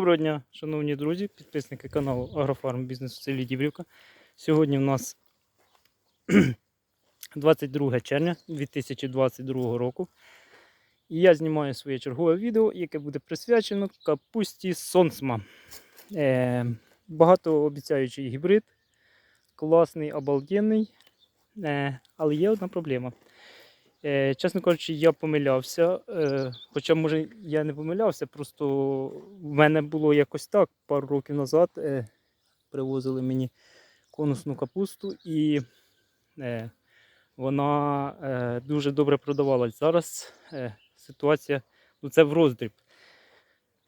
Доброго дня, шановні друзі, підписники каналу Агрофарм Бізнес селі Дібрівка. Сьогодні в нас 22 червня 2022 року. І я знімаю своє чергове відео, яке буде присвячено капусті Сонсма. Е, багатообіцяючий гібрид, класний, обалденний. Е, але є одна проблема. Е, чесно кажучи, я помилявся. Е, хоча, може, я не помилявся, просто в мене було якось так пару років назад. Е, привозили мені конусну капусту і е, вона е, дуже добре продавалась. Зараз е, ситуація ну це в роздріб.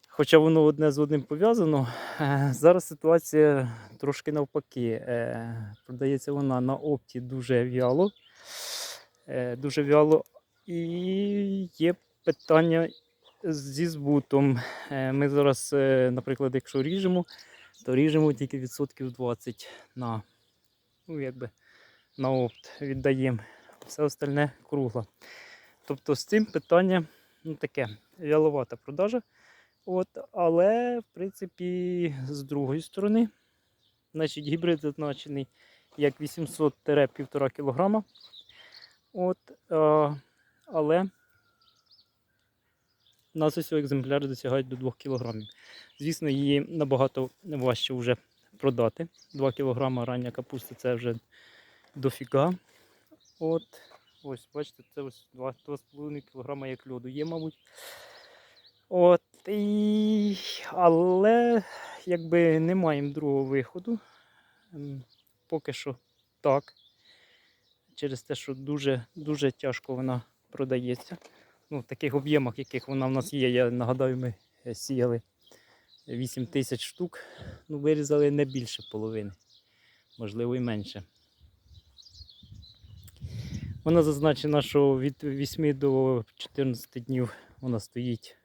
Хоча воно одне з одним пов'язано, е, зараз ситуація трошки навпаки. Е, продається вона на опті дуже в'яло. Е, дуже вяло. І є питання зі збутом. Е, Ми зараз, е, наприклад, якщо ріжемо, то ріжемо тільки відсотків 20 на, ну, якби, на опт віддаємо. Все остальне кругло. Тобто з цим питання ну, таке вяловата продажа. От, але, в принципі, з другої сторони, значить, гібрид зазначений як 800-1,5 кг. От, е, але у нас ось екземпляри досягають до 2 кг. Звісно, її набагато важче вже продати. 2 кг рання капусти це вже дофіга. От, ось, бачите, це ось 2,5 кг як льоду є, мабуть. От, і... Але якби не маємо другого виходу. Ем, Поки що так через те, що дуже, дуже тяжко вона продається. Ну, в таких об'ємах, яких вона в нас є, я нагадаю, ми е, сіяли 8 тисяч штук, ну, вирізали не більше половини, можливо і менше. Вона зазначена, що від 8 до 14 днів вона стоїть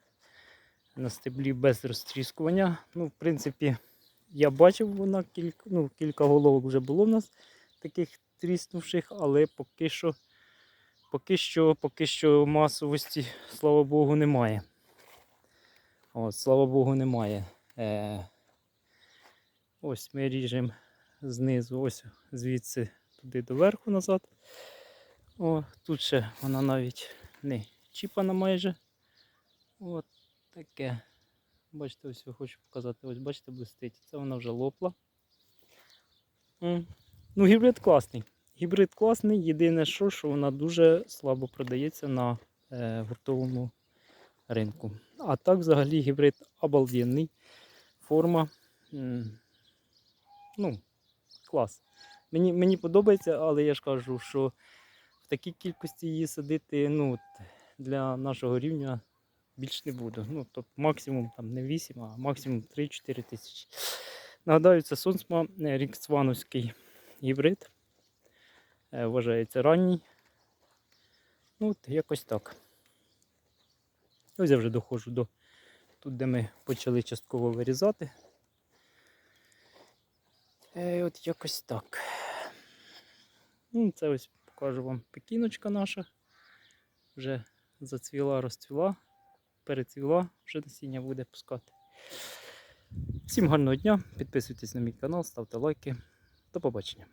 на стеблі без розтріскування. Ну, в принципі, я бачив, вона кілька, ну, кілька головок вже було в нас таких тріснувших, але поки що, поки що, поки що масовості, слава Богу, немає. От, слава Богу, немає. Е, ось ми ріжемо знизу, ось звідси туди до верху назад. О, тут ще вона навіть не чіпана майже. От таке. Бачите, ось я хочу показати. Ось бачите, блистить. Це вона вже лопла. Ну, гібрид класний. Гібрид класний, єдине, що, що вона дуже слабо продається на е, гуртовому ринку. А так, взагалі, гібрид обалденний. Форма. ну, клас. Мені, мені подобається, але я ж кажу, що в такій кількості її садити ну, для нашого рівня більш не буду. Ну, тобто максимум там не 8, а максимум 3-4 тисячі. Нагадаю, це Сонсма е, Ріксвановський гібрид. Е, Вважається ранній. Ну, от якось так. Ось я вже доходжу до тут, де ми почали частково вирізати. Е, от якось так. Ну, це ось покажу вам пекіночка наша. Вже зацвіла, розцвіла, перецвіла, вже насіння буде пускати. Всім гарного дня, підписуйтесь на мій канал, ставте лайки. До побачення.